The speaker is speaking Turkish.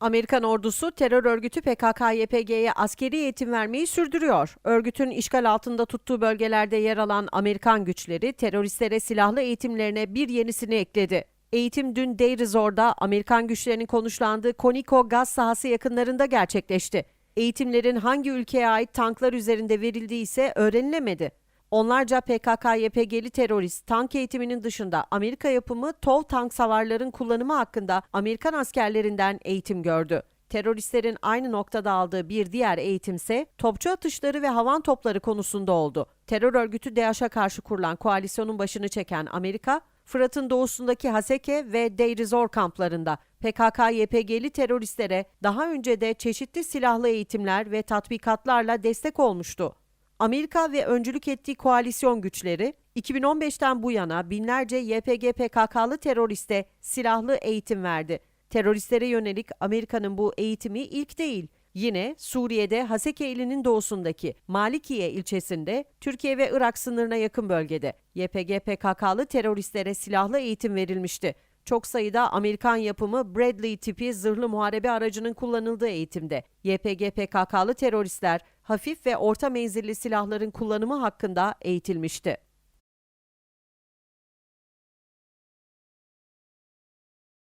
Amerikan ordusu terör örgütü PKK-YPG'ye askeri eğitim vermeyi sürdürüyor. Örgütün işgal altında tuttuğu bölgelerde yer alan Amerikan güçleri teröristlere silahlı eğitimlerine bir yenisini ekledi. Eğitim dün Deir ez-Zor'da Amerikan güçlerinin konuşlandığı Koniko gaz sahası yakınlarında gerçekleşti. Eğitimlerin hangi ülkeye ait tanklar üzerinde verildiği ise öğrenilemedi. Onlarca PKK-YPG'li terörist tank eğitiminin dışında Amerika yapımı TOW tank savarların kullanımı hakkında Amerikan askerlerinden eğitim gördü. Teröristlerin aynı noktada aldığı bir diğer eğitimse topçu atışları ve havan topları konusunda oldu. Terör örgütü DAEŞ'e karşı kurulan koalisyonun başını çeken Amerika, Fırat'ın doğusundaki Haseke ve Deir kamplarında PKK-YPG'li teröristlere daha önce de çeşitli silahlı eğitimler ve tatbikatlarla destek olmuştu. Amerika ve öncülük ettiği koalisyon güçleri 2015'ten bu yana binlerce YPG PKK'lı teröriste silahlı eğitim verdi. Teröristlere yönelik Amerika'nın bu eğitimi ilk değil. Yine Suriye'de Haseke ilinin doğusundaki Malikiye ilçesinde Türkiye ve Irak sınırına yakın bölgede YPG PKK'lı teröristlere silahlı eğitim verilmişti. Çok sayıda Amerikan yapımı Bradley tipi zırhlı muharebe aracının kullanıldığı eğitimde YPG PKK'lı teröristler hafif ve orta menzilli silahların kullanımı hakkında eğitilmişti.